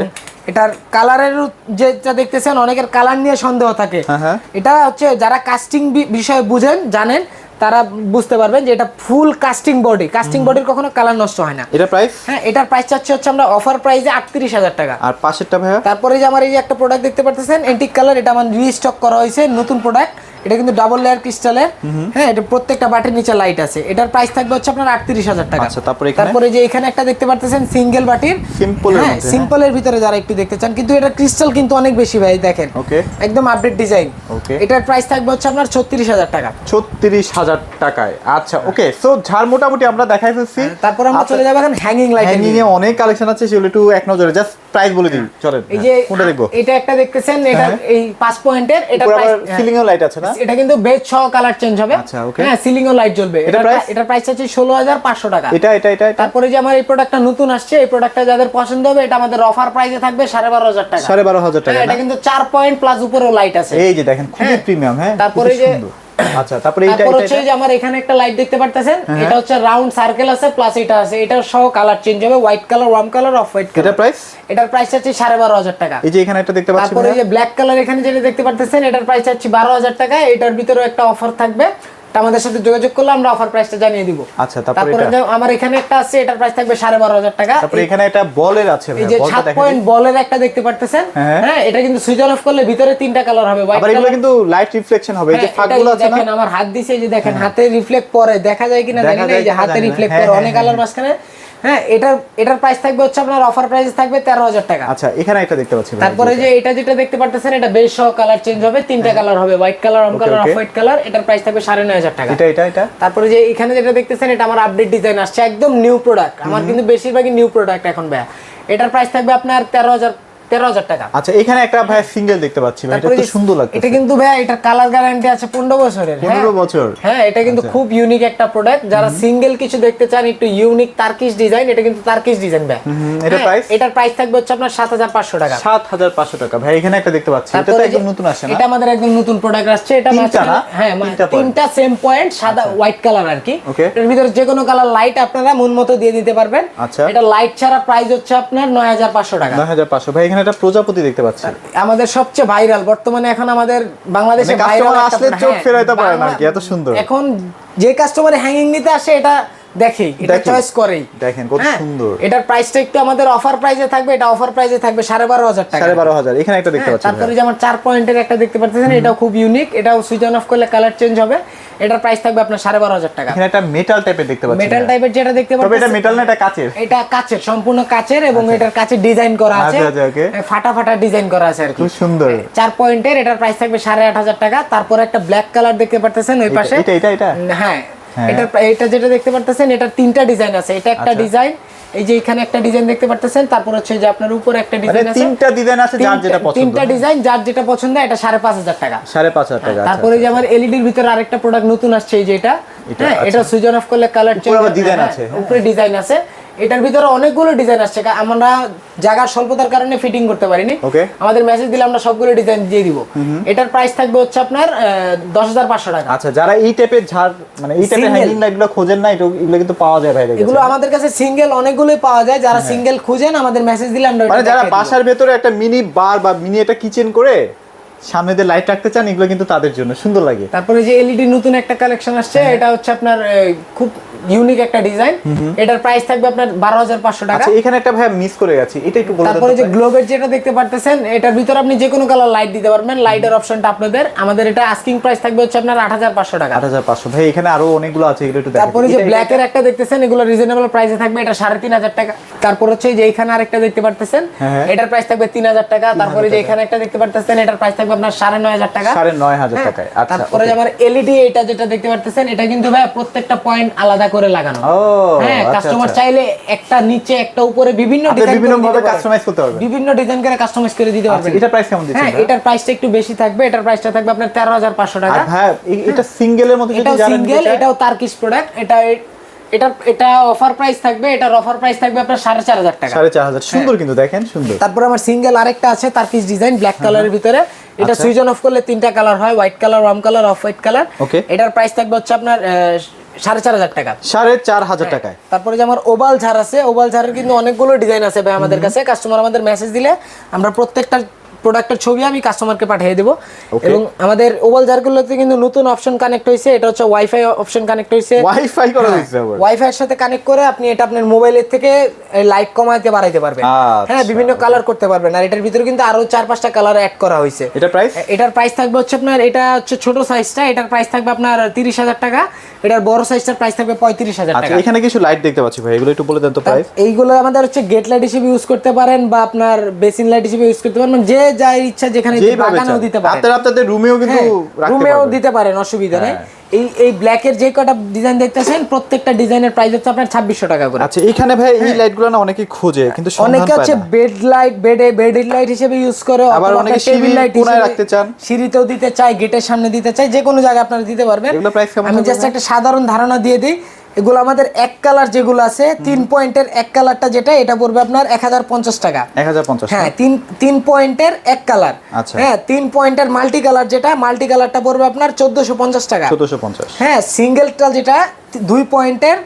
এটার কালারের যেটা দেখতেছেন অনেকের কালার নিয়ে সন্দেহ থাকে। হ্যাঁ, হ্যাঁ। এটা হচ্ছে যারা কাস্টিং বিষয়ে বুঝেন জানেন তারা বুঝতে পারবেন যে এটা ফুল কাস্টিং বডি কাস্টিং বডির কখনো কালার নষ্ট হয় না। এটা প্রাইস হ্যাঁ এটার প্রাইস চাচ্ছে হচ্ছে আমরা অফার প্রাইসে আটত্রিশ হাজার টাকা। আর পাশেরটা ভাইয়া? তারপরে যে আমার এই যে একটা প্রোডাক্ট দেখতে পারতেছেন এন্টিক কালার এটা আমার রিস্টক করা হয়েছে নতুন প্রোডাক্ট এটা কিন্তু ডাবল লেয়ার ক্রিস্টালের হ্যাঁ এটা প্রত্যেকটা বাটির নিচে লাইট আছে। এটার প্রাইস থাকবে হচ্ছে আপনার আটত্রিশ হাজার টাকা। আচ্ছা, তারপরে এখানে? তারপরে যে এখানে একটা দেখতে পারতেছেন সিঙ্গেল বাটির। এর হ্যাঁ মধ্যে, হ্যাঁ। সিম্পলের ভিতরে যারা একটু দেখতে চান কিন্তু এটা ক্রিস্টাল কিন্তু অনেক বেশি ভাই দেখেন। ওকে একদম আপডেট ডিজাইন Okay. এটার প্রাইস থাকবে হচ্ছে আপনার ছত্রিশ হাজার টাকা। ছত্রিশ হাজার টাকায়। আচ্ছা ওকে সো ঝাড় মোটামুটি আমরা দেখাই ফেলছি। তারপর আমরা আচ্ছা, চলে যাব এখন হ্যাঙ্গিং লাইট হ্যাঙ্গিং এ অনেক কালেকশন আছে সেগুলো একটু এক নজরে জাস্ট প্রাইস বলে দিই চলেন। এই যে হ্যাঁ, কোনটা দেখব? এটা একটা দেখতেছেন এটা হ্যাঁ। এই পাঁচ পয়েন্টের এটা সিলিং এও লাইট আছে না? এটা কিন্তু বেজ সহ কালার চেঞ্জ হবে। আচ্ছা, ওকে হ্যাঁ সিলিং ও লাইট জ্বলবে। এটা এটা প্রাইস আছে ষোলো হাজার পাঁচশো টাকা। এটা এটা এটা তারপরে যে আমার এই প্রোডাক্টটা নতুন আসছে এই প্রোডাক্টটা যাদের পছন্দ হবে এটা আমাদের অফার প্রাইসে থাকবে সাড়ে বারো হাজার টাকা। সাড়ে বারো হাজার টাকা হ্যাঁ, এটা কিন্তু চার পয়েন্ট প্লাস উপরেও লাইট আছে। এই যে দেখেন খুবই। প্রিমিয়াম হ্যাঁ তারপরে যে-। আচ্ছা তারপরে এইটা এটা হচ্ছে এটা? যে আমার এখানে একটা লাইট দেখতে পারতেছেন হ্যাঁ। এটা হচ্ছে রাউন্ড সার্কেল আছে প্লাস এটা আছে এটা সহ কালার চেঞ্জ হবে white colour warm colour off white এটা কালার প্রাইস এটার প্রাইস আছে সাড়ে বারো হাজার টাকা। এই যে এখানে একটা দেখতে পাচ্ছেন তারপরে এই যে ব্ল্যাক কালার এখানে যেটা দেখতে পারতেছেন এটার প্রাইস আছে বারো হাজার টাকা এটার ভিতরে একটা অফার থাকবে। আমাদের সাথে যোগাযোগ করলে আমরা অফার প্রাইসটা জানিয়ে দিব। আচ্ছা তারপরে এটা আমার এখানে একটা আছে এটার প্রাইস থাকবে সাড়ে বারো হাজার টাকা। তারপরে এখানে একটা বলের আছে এই যে বলটা সাত দেখা। পয়েন্ট বলের একটা দেখতে পারতেছেন? হ্যাঁ। হ্যাঁ এটা কিন্তু সুইচ অফ করলে ভিতরে তিনটা কালার হবে আবার এগুলো কিন্তু লাইট রিফ্লেকশন হবে এই যে ফাঁকগুলো আছে না? দেখেন আমার হাত দিছে এই যে দেখেন হাতে রিফ্লেক্ট পরে দেখা যায় কিনা দেখা জানি না যায় এই যে হাতে রিফ্লেক্ট হ্যাঁ, পরে হ্যাঁ, অনেক হ্যাঁ। কালার মাঝখানে। হ্যাঁ এটার এটার প্রাইস থাকবে হচ্ছে আপনার অফার প্রাইস থাকবে তেরো হাজার টাকা। আচ্ছা এখানে একটা দেখতে পাচ্ছি তারপরে যে এটা যেটা দেখতে পারতেছেন এটা বেশ সহ কালার চেঞ্জ হবে তিনটা কালার হবে white colour warm colour off white colour এটার প্রাইস থাকবে সাড়ে নয় হাজার টাকা। এটা এটা এটা? তারপরে যে এখানে যেটা দেখতেছেন এটা আমার আপডেট ডিজাইন আসছে একদম নিউ প্রোডাক্ট আমার কিন্তু বেশিরভাগই নিউ প্রোডাক্ট এখন ব্যা এটার প্রাইস থাকবে আপনার তেরো হাজার তেরো হাজার টাকা। আচ্ছা এখানে একটা ভাই সিঙ্গেল দেখতে পাচ্ছি ভাই এটা তো সুন্দর লাগছে এটা কিন্তু ভাইয়া এটা কালার গ্যারান্টি আছে পনেরো বছরের। 15 বছর। হ্যাঁ এটা কিন্তু খুব ইউনিক একটা প্রোডাক্ট যারা সিঙ্গেল কিছু দেখতে চান একটু ইউনিক তার্কিশ ডিজাইন এটা কিন্তু তার্কিশ ডিজাইন ভাই। হুম, এটার এটার প্রাইস থাকবে হচ্ছে আপনার সাত হাজার পাঁচশো টাকা। সাত হাজার পাঁচশো টাকা। ভাই এখানে একটা দেখতে পাচ্ছি এটা তো একদম নতুন আসছে এটা আমাদের একদম নতুন প্রোডাক্ট আসছে এটা? হ্যাঁ তিনটা সেম পয়েন্ট সাদা হোয়াইট কালার আর কি। এর ভিতরে যে কোনো কালার লাইট আপনারা মন মতো দিয়ে দিতে পারবেন। আচ্ছা। এটা লাইট ছাড়া প্রাইস হচ্ছে আপনার নয় হাজার পাঁচশো টাকা। নয় হাজার পাঁচশো। ভাই এখানে একটা প্রজাপতি দেখতে পাচ্ছি আমাদের সবচেয়ে ভাইরাল বর্তমানে এখন আমাদের বাংলাদেশে ভাইরাল viral আসলে চোখ ফেরাইতে পারে না কি, এত সুন্দর। এখন যে কাস্টমার হ্যাঙ্গিং নিতে আসে এটা দেখেই এটা চয়েস করেই। দেখেন, কত হ্যাঁ, সুন্দর। এটার প্রাইসটা একটু আমাদের অফার প্রাইসে থাকবে এটা অফার প্রাইসে থাকবে সাড়ে বারো হাজার টাকা। সাড়ে বারো হাজার এখানে একটা দেখতে হ্যাঁ, পাচ্ছি তারপরে ভাই। যে আমার চার পয়েন্টের একটা দেখতে পাচ্ছেন এটাও খুব ইউনিক এটাও সুইচ অন অফ করলে কালার চেঞ্জ হবে। এটার প্রাইস থাকবে আপনার সাড়ে বারো হাজার টাকা। এখানে একটা মেটাল টাইপের দেখতে পাচ্ছি মেটাল টাইপের যেটা দেখতে তবে এটা মেটাল না এটা কাচের। এটা কাচের সম্পূর্ণ কাচের এবং এটার কাচের ডিজাইন করা আছে। আচ্ছা, আচ্ছা, okay. এ, ফাটা ফাটা ডিজাইন করা আছে আর কি। খুব সুন্দর। চার পয়েন্টের এটার প্রাইস থাকবে সাড়ে আট হাজার টাকা তারপর একটা ব্ল্যাক কালার দেখতে পারতেছেন ওই পাশে। এটা এটা এটা হ্যাঁ হ্যাঁ। এটা এটা যেটা দেখতে পারতেছেন এটার তিনটা ডিজাইন আছে। এটা একটা আচ্ছা। ডিজাইন এই যে এখানে একটা ডিজাইন দেখতে পারতেছেন তারপর হচ্ছে যে আপনার উপরে একটা মানে ডিজাইন আছে। তিনটা ডিজাইন আছে যার যেটা পছন্দ। তিনটা ডিজাইন যার যেটা পছন্দ এটা সাড়ে পাঁচ হাজার টাকা। সাড়ে পাঁচ হাজার টাকা আচ্ছা, তারপরে যে আমার এলইডির ভিতরে আরেকটা প্রোডাক্ট নতুন আসছে এই যে এটা। এটা, হ্যাঁ আচ্ছা। এটা সুইচ অন অফ করলে কালার চেঞ্জ আবার ডিজাইন আছে, হ্যাঁ। উপরে ডিজাইন আছে। এটার ভিতরে অনেকগুলো ডিজাইন আসছে। আমরা জায়গার স্বল্পতার কারণে ফিটিং করতে পারিনি। আমাদের মেসেজ দিলে আমরা সবগুলো ডিজাইন দিয়ে দিব। এটার প্রাইস থাকবে হচ্ছে আপনার দশ হাজার পাঁচশো টাকা। আচ্ছা যারা এই টাইপের ঝাড় মানে এই টাইপের। হ্যাঙ্গিং লাইটগুলো খোঁজেন না এগুলো কিন্তু পাওয়া যায় কাছে। এগুলো আমাদের কাছে সিঙ্গেল অনেকগুলোই পাওয়া যায়। যারা সিঙ্গেল খুঁজেন আমাদের মেসেজ দিলে আমরা হ্যাঁ। মানে যারা বাসার ভেতরে একটা মিনি বার বা মিনি একটা কিচেন করে সামনে দিয়ে লাইট রাখতে চান এগুলো কিন্তু তাদের জন্য সুন্দর লাগে। তারপরে যে এলইডি নতুন একটা কালেকশন আসছে এটা হচ্ছে আপনার খুব ইউনিক একটা ডিজাইন এটার প্রাইস থাকবে আপনার বারো হাজার পাঁচশো টাকা। আচ্ছা এখানে একটা ভাই মিস করে গেছি এটা একটু বলে দেন তারপরে যে। গ্লোবের যেটা দেখতে পারতেছেন এটার ভিতরে আপনি যে কোনো কালার লাইট দিতে পারবেন। লাইটের অপশনটা আপনাদের। আমাদের এটা আস্কিং প্রাইস থাকবে হচ্ছে আপনার আট হাজার পাঁচশো টাকা। আট হাজার পাঁচশো। ভাই এখানে আরও অনেকগুলো আছে এগুলো একটু দেখেন তারপরে যে ব্ল্যাক এর একটা দেখতেছেন এগুলো রিজনেবল প্রাইসে থাকবে এটা সাড়ে তিন হাজার টাকা। তারপর হচ্ছে যে এখানে আরেকটা দেখতে পারতেছেন হ্যাঁ, হ্যাঁ। এটার প্রাইস থাকবে তিন হাজার টাকা। তারপরে যে এখানে একটা দেখতে পারতেছেন এটার প্রাইস থাকবে আপনার সাড়ে নয় হাজার টাকা। সাড়ে নয় হাজার হ্যাঁ, টাকায়। আচ্ছা তারপরে আমার এলইডি এটা যেটা দেখতে পারতেছেন এটা কিন্তু ভাই প্রত্যেকটা পয়েন্ট আলাদা করে লাগানো। হ্যাঁ আচ্ছা, কাস্টমার আচ্ছা। চাইলে একটা নিচে একটা উপরে বিভিন্ন ডিজাইন বিভিন্ন ভাবে কাস্টমাইজ করতে পারবেন। বিভিন্ন ডিজাইন করে কাস্টমাইজ করে দিতে আচ্ছা পারবেন। এটা প্রাইস কেমন দিচ্ছেন হ্যাঁ এটার প্রাইসটা একটু বেশি থাকবে এটার প্রাইসটা থাকবে আপনার তেরো হাজার পাঁচশো আর টাকা ভাই এ- এটা সিঙ্গেলের মধ্যে যদি এটাও যারা সিঙ্গেল এটাও তার্কিশ প্রোডাক্ট এটা এটা এটা অফার প্রাইস থাকবে এটার অফার প্রাইস থাকবে আপনার সাড়ে চার হাজার টাকা। সাড়ে চার হাজার। সুন্দর কিন্তু দেখেন সুন্দর। তারপর আমার সিঙ্গেল আরেকটা আছে তার্কিশ ডিজাইন ব্ল্যাক কালারের ভিতরে। এটা। সুইচ অন অফ করলে তিনটা কালার হয় white colour warm colour off white colour Okay. এটার প্রাইস থাকবে হচ্ছে আপনার সাড়ে চার হাজার টাকা। সাড়ে চার হাজার টাকায়। তারপরে যে আমার ওভাল ঝাড় আছে ওভাল ঝাড়ের কিন্তু অনেকগুলো ডিজাইন আছে ভাই আমাদের কাছে। কাস্টমার আমাদের মেসেজ দিলে আমরা প্রত্যেকটা প্রোডাক্টের ছবি আমি কাস্টমারকে পাঠিয়ে দেবো। এবং আমাদের ওভাল জারগুলোতে কিন্তু নতুন অপশন কানেক্ট হয়েছে। এটা হচ্ছে ওয়াইফাই অপশন কানেক্ট হয়েছে। ওয়াইফাই করা হয়েছে ওয়াইফাই এর সাথে কানেক্ট করে আপনি এটা আপনার মোবাইলের থেকে লাইট কমাইতে বাড়াইতে পারবেন। আচ্ছা, হ্যাঁ বিভিন্ন কালার করতে পারবেন। আর এটার ভিতরে কিন্তু আরও চার পাঁচটা কালার অ্যাড করা হয়েছে। এটা প্রাইস এটার প্রাইস থাকবে হচ্ছে আপনার এটা হচ্ছে ছোট সাইজটা এটার প্রাইস থাকবে আপনার তিরিশ হাজার টাকা। এটার বড় সাইজটার প্রাইস থাকবে পঁয়ত্রিশ হাজার আচ্ছা টাকা। এখানে কিছু লাইট দেখতে পাচ্ছি ভাই। এগুলো একটু বলে দেন তো প্রাইস এইগুলো আমাদের হচ্ছে গেট লাইট হিসেবে ইউজ করতে পারেন বা আপনার বেসিন লাইট হিসেবে ইউজ করতে পারেন। মানে যে যার ইচ্ছা যেখানে বাগানেও দিতে পারেন। আপনারা আপনাদের রুমেও কিন্তু রুমেও দিতে পারেন অসুবিধা নেই। হ্যাঁ। এই এই ব্ল্যাকের যে কটা ডিজাইন দেখতেছেন প্রত্যেকটা ডিজাইনের প্রাইস হচ্ছে আপনার ছাব্বিশশো টাকা করে। আচ্ছা এখানে ভাই এই লাইটগুলো না খোঁজে কিন্তু অনেকে হচ্ছে। বেড লাইট বেডে বেড লাইট হিসেবে ইউজ করে আবার অনেকে টেবিল লাইট কোনায় রাখতে চান। সিঁড়িতেও দিতে গেটের সামনে দিতে চায় যে কোনো জায়গায় আপনারা দিতে পারবেন। আমি জাস্ট একটা সাধারণ ধারণা দিয়ে দিই এগুলো আমাদের এক কালার যেগুলো আছে তিন পয়েন্টের এক কালারটা যেটা এটা পড়বে আপনার এক হাজার পঞ্চাশ টাকা। এক হাজার পঞ্চাশ হ্যাঁ তিন তিন পয়েন্টের এক কালার। আচ্ছা। হ্যাঁ তিন পয়েন্টের মাল্টি কালার যেটা মাল্টি কালারটা পড়বে আপনার চোদ্দশো পঞ্চাশ টাকা। চোদ্দশো পঞ্চাশ। হ্যাঁ সিঙ্গেলটা যেটা দুই পয়েন্টের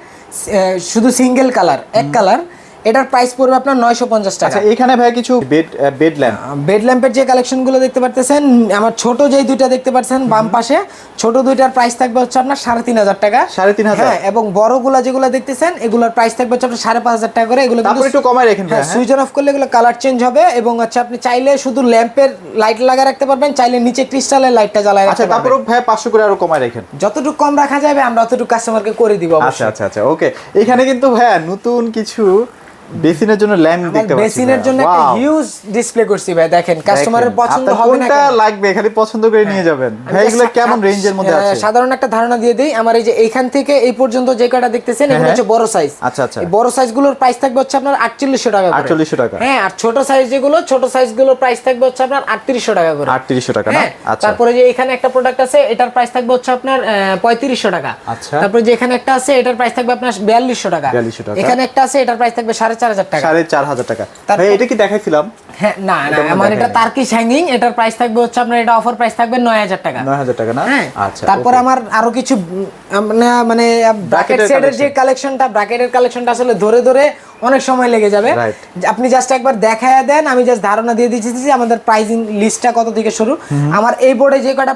শুধু সিঙ্গেল কালার এক কালার। এটার প্রাইস পড়বে আপনার নয়শো পঞ্চাশ টাকা। আচ্ছা এখানে ভাই কিছু বেড বেড ল্যাম্প বেড ল্যাম্পের যে কালেকশনগুলো দেখতে পারতেছেন আমার ছোট যেই দুইটা দেখতে পাচ্ছেন বাম পাশে ছোট দুইটার প্রাইস থাকবে হচ্ছে আপনার সাড়ে তিন হাজার টাকা। সাড়ে তিন হাজার? হ্যাঁ এবং বড়গুলা যেগুলো দেখতেছেন এগুলোর প্রাইস থাকবে হচ্ছে আপনার সাড়ে পাঁচ হাজার টাকা করে। এগুলো তারপর একটু কমায় রেখেন ভাই হ্যাঁ সুইচ অন অফ করলে এগুলো কালার চেঞ্জ হবে এবং হচ্ছে আপনি চাইলে শুধু ল্যাম্পের লাইট লাগা রাখতে পারবেন চাইলে নিচে ক্রিস্টালের লাইটটা জ্বালায় আচ্ছা রাখতে পারবেন। তারপরও ভাই পাঁচশো করে আরও কমায় রাখেন। যতটুকু কম রাখা যাবে আমরা অতটুকু কাস্টমারকে করে দিব আচ্ছা অবশ্যই। আচ্ছা আচ্ছা ওকে এখানে কিন্তু ভাইয়া নতুন কিছু বেসিনের জন্য ল্যাম্প দেখতে পাচ্ছি বেসিনের জন্য একটা হিউজ ডিসপ্লে করছি ভাই দেখেন কাস্টমারের পছন্দ হবে না কোনটা হ্যাঁ। লাগবে খালি পছন্দ করে নিয়ে যাবেন ভাই এগুলো কেমন রেঞ্জের মধ্যে আছে সাধারণ একটা ধারণা দিয়ে দিই আমার এই যে এইখান থেকে এই পর্যন্ত যে কয়টা দেখতেছেন এগুলো হ্যাঁ। হচ্ছে বড় সাইজ আচ্ছা, আচ্ছা। এই বড় সাইজগুলোর প্রাইস থাকবে হচ্ছে আপনার আটচল্লিশশো টাকা করে 4800 টাকা। হ্যাঁ আর ছোট সাইজ যেগুলো ছোট সাইজগুলোর প্রাইস থাকবে হচ্ছে আপনার আটত্রিশশো টাকা করে আটত্রিশশো টাকা না হ্যাঁ আচ্ছা তারপরে যে এখানে একটা প্রোডাক্ট আছে এটার প্রাইস থাকবে হচ্ছে আপনার পঁয়ত্রিশশো টাকা আচ্ছা। তারপরে যে এখানে একটা আছে এটার প্রাইস থাকবে আপনার বিয়াল্লিশশো টাকা 4200 টাকা। এখানে একটা আছে এটার প্রাইস থাকবে চার হাজার টাকা। সাড়ে চার হাজার টাকা। এটা কি দেখাইছিলাম? হ্যাঁ না না আমার এটা না। তার্কিশ এটার প্রাইস থাকবে হচ্ছে আপনার এটা অফার প্রাইস থাকবে নয় হাজার টাকা। নয় হাজার টাকা না? হ্যাঁ আচ্ছা তারপর আমার আরও কিছু মানে ব্র্যাকেট সেটের যে কালেকশনটা ব্র্যাকেটের কালেকশনটা আসলে ধরে ধরে অনেক সময় লেগে যাবে। আপনি জাস্ট একবার দেখায় দেন আমি জাস্ট ধারণা দিয়ে দিচ্ছি যে আমাদের প্রাইজিং লিস্টটা কত থেকে শুরু। আমার এই বোর্ডে যে কটা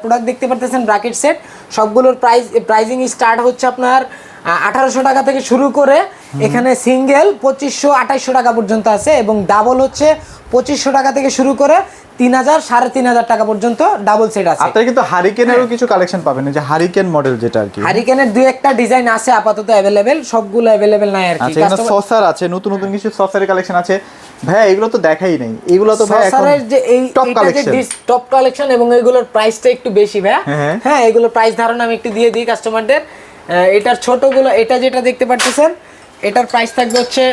প্রোডাক্ট দেখতে পারতেছেন ব্র্যাকেট সেট সবগুলোর প্রাইস প্রাইজিং স্টার্ট হচ্ছে আপনার আঠারোশো টাকা থেকে শুরু করে এখানে সিঙ্গেল পঁচিশশো আঠাইশশো টাকা পর্যন্ত আছে এবং ডাবল হচ্ছে পঁচিশশো টাকা থেকে শুরু করে তিন হাজার সাড়ে তিন হাজার টাকা পর্যন্ত ডাবল সেট আছে। আপনারা কিন্তু হারিকেনেরও হ্যাঁ। কিছু কালেকশন পাবেন যে হারিকেন মডেল যেটা আর কি। হারিকেনের দুই একটা ডিজাইন আছে আপাতত অ্যাভেলেবেল সবগুলো অ্যাভেলেবেল নাই আর কি। আচ্ছা সসার আছে নতুন নতুন কিছু সসারের কালেকশন আছে। ভাই এগুলো তো দেখাই নাই। এগুলো তো ভাই এখন সসারের যে এই টপ কালেকশন টপ কালেকশন এবং এগুলোর প্রাইসটা একটু বেশি ভাই হ্যাঁ। হ্যাঁ। এগুলোর প্রাইস ধারণা আমি একটু দিয়ে দিই কাস্টমারদের এটার ছোটগুলো এটা যেটা দেখতে পাচ্ছেন এটার প্রাইস থাকবে হচ্ছে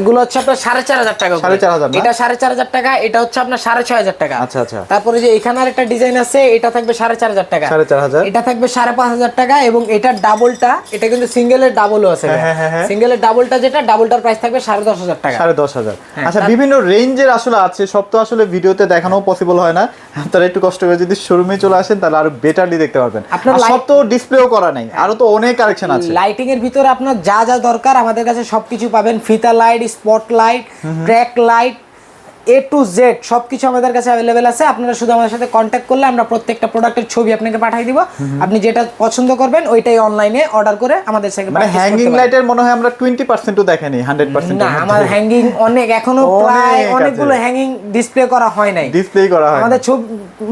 এগুলো হচ্ছে আপনার সাড়ে চার হাজার টাকা করে। 4,500 না? এটা সাড়ে চার হাজার টাকা এটা হচ্ছে আপনার সাড়ে ছয় হাজার টাকা। আচ্ছা, আচ্ছা। তারপরে যে এখানে আর একটা ডিজাইন আছে এটা থাকবে সাড়ে চার হাজার টাকা। 4,500 এটা থাকবে সাড়ে পাঁচ হাজার টাকা এবং এটার ডাবলটা এটা কিন্তু সিঙ্গেলের ডাবলও আছে হ্যাঁ, হ্যাঁ, হ্যাঁ। সিঙ্গেলের ডাবলটা যেটা ডাবলটার প্রাইস থাকবে সাড়ে দশ হাজার টাকা। সাড়ে দশ হাজার। হ্যাঁ, আচ্ছা বিভিন্ন রেঞ্জের আসলে আছে সব তো আসলে ভিডিওতে দেখানো পসিবল হয় না। আপনারা একটু কষ্ট করে যদি শোরুমে চলে আসেন তাহলে আরও বেটারলি দেখতে পারবেন। আপনার সব তো ডিসপ্লেও করা নাই আরও তো অনেক কালেকশন আছে। লাইটিং এর ভিতরে আপনার যা যা দরকার আমাদের কাছে সবকিছু পাবেন। ফিতা light spot light track light A to Z সবকিছু আমাদের কাছে অ্যাভেলেবেল আছে। আপনারা শুধু আমাদের সাথে কন্ট্যাক্ট করলে আমরা প্রত্যেকটা প্রোডাক্টের ছবি আপনাকে পাঠিয়ে দিব। আপনি যেটা পছন্দ করবেন ওইটাই অনলাইনে অর্ডার করে আমাদের মানে হ্যাঙ্গিং লাইটের মনে হয় আমরা দেখানি হান্ড্রেড পার্সেন্ট না আমার হ্যাঙ্গিং অনেক এখনও প্রায় অনেকগুলো হ্যাঙ্গিং ডিসপ্লে করা হয় নাই। ডিসপ্লে করা হয় আমাদের ছবি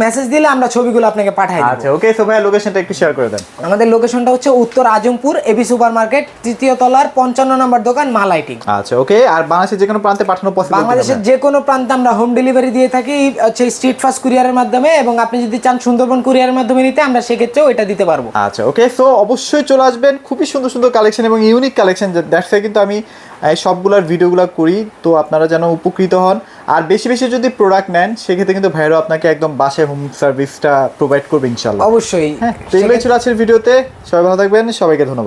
মেসেজ দিলে আমরা ছবিগুলো আপনাকে পাঠাই দেব। আচ্ছা ওকে সো ভাই লোকেশনটা একটু শেয়ার করে দেন। আমাদের লোকেশনটা হচ্ছে উত্তর আজমপুর এবি সুপার মার্কেট তৃতীয় তলার পঞ্চান্ন নম্বর দোকান মা লাইটিং আচ্ছা ওকে আর বাংলাদেশের যে কোনো প্রান্তে পাঠানো পসিবল বাংলাদেশের যে কোনো প্রান্তে আমরা হোম ডেলিভারি দিয়ে থাকি হচ্ছে স্ট্রিট ফাস্ট কুরিয়ারের মাধ্যমে এবং আপনি যদি চান সুন্দরবন কুরিয়ারের মাধ্যমে নিতে আমরা সেক্ষেত্রেও এটা দিতে পারব। আচ্ছা ওকে সো অবশ্যই চলে আসবেন। খুবই সুন্দর সুন্দর কালেকশন এবং ইউনিক কালেকশন দ্যাটস কিন্তু আমি এই সবগুলোর ভিডিওগুলো করি তো আপনারা যেন উপকৃত হন। আর বেশি বেশি যদি প্রোডাক্ট নেন সেক্ষেত্রে কিন্তু ভাইরও আপনাকে একদম বাসায় হোম সার্ভিসটা প্রোভাইড করবে ইনশাল্লাহ অবশ্যই। হ্যাঁ তো এগুলোই ছিল আজকের ভিডিওতে সবাই ভালো থাকবেন সবাইকে ধন্যবাদ।